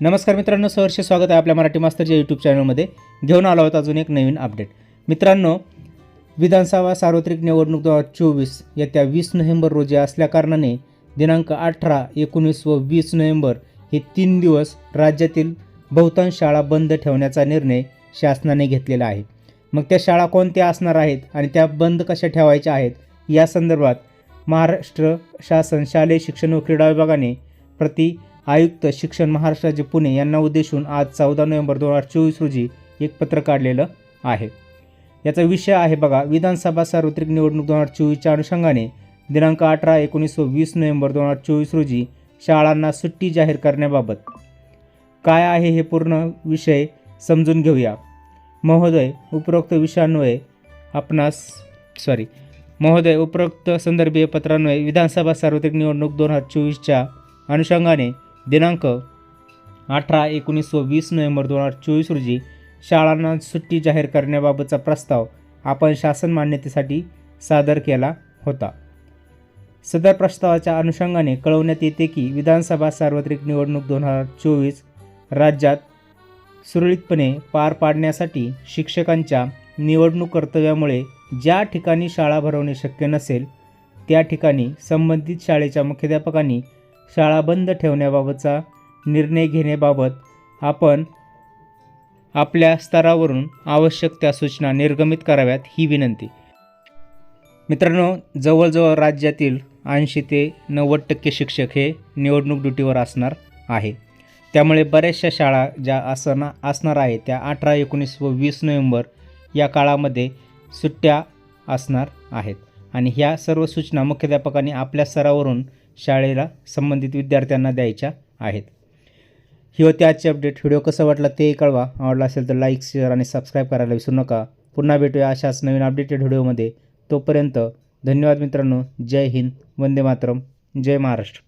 नमस्कार मित्रांनो सहर्ष स्वागत आहे आपल्या मराठी मास्तरच्या यूट्यूब चॅनलमध्ये. घेऊन आलो आहोत अजून एक नवीन अपडेट मित्रांनो विधानसभा सार्वत्रिक निवडणूक दोन हजार चोवीस येत्या वीस नोव्हेंबर रोजी असल्याकारणाने दिनांक अठरा एकोणीस व वीस नोव्हेंबर हे तीन दिवस राज्यातील बहुतांश शाळा बंद ठेवण्याचा निर्णय शासनाने घेतलेला आहे. मग त्या शाळा कोणत्या असणार आहेत आणि त्या बंद कशा ठेवायच्या आहेत या संदर्भात महाराष्ट्र शासन शालेय शिक्षण व क्रीडा विभागाने प्रति आयुक्त शिक्षण महाराष्ट्राचे पुणे यांना उद्देशून आज चौदा नोव्हेंबर दोन हजार चोवीस रोजी एक पत्र काढलेलं आहे. याचा विषय आहे बघा विधानसभा सार्वत्रिक निवडणूक दोन हजार चोवीसच्या अनुषंगाने दिनांक अठरा एकोणीस व वीस नोव्हेंबर दोन हजार चोवीस रोजी शाळांना सुट्टी जाहीर करण्याबाबत. काय आहे हे पूर्ण विषय समजून घेऊया. महोदय उपरोक्त विषयान्वये आपणास सॉरी महोदय उपरोक्त संदर्भीय पत्रान्वये विधानसभा सार्वत्रिक निवडणूक दोन हजार चोवीसच्या अनुषंगाने दिनांक अठरा एकोणीस व वीस नोव्हेंबर दोन हजार चोवीस रोजी शाळांना सुट्टी जाहीर करण्याबाबतचा प्रस्ताव आपण शासन मान्यतेसाठी सादर केला होता. सदर प्रस्तावाच्या अनुषंगाने कळवण्यात येते की विधानसभा सार्वत्रिक निवडणूक दोन हजार चोवीस राज्यात सुरळीतपणे पार पाडण्यासाठी शिक्षकांच्या निवडणूक कर्तव्यामुळे ज्या ठिकाणी शाळा भरवणे शक्य नसेल त्या ठिकाणी संबंधित शाळेच्या मुख्याध्यापकांनी शाळा बंद ठेवण्याबाबतचा निर्णय घेण्याबाबत आपण आपल्या स्तरावरून आवश्यक त्या सूचना निर्गमित कराव्यात ही विनंती. मित्रांनो जवळजवळ राज्यातील ऐंशी ते नव्वद टक्के शिक्षक हे निवडणूक ड्युटीवर असणार आहे. त्यामुळे बऱ्याचशा शाळा ज्या असना असणार आहे त्या अठरा एकोणीस व वीस नोव्हेंबर या काळामध्ये सुट्ट्या असणार आहेत. आणि ह्या सर्व सूचना मुख्याध्यापकांनी आपल्या स्तरावरून शाळेला संबंधित विद्यार्थ्यांना द्यायच्या आहेत. ही होती आजची अपडेट. व्हिडिओ कसा वाटला ते कळवा. आवडला असेल तर लाईक शेअर आणि सबस्क्राईब करायला विसरू नका. पुन्हा भेटूया अशाच नवीन अपडेटेड व्हिडिओमध्ये. तोपर्यंत धन्यवाद मित्रांनो. जय हिंद. वंदे मातरम. जय महाराष्ट्र.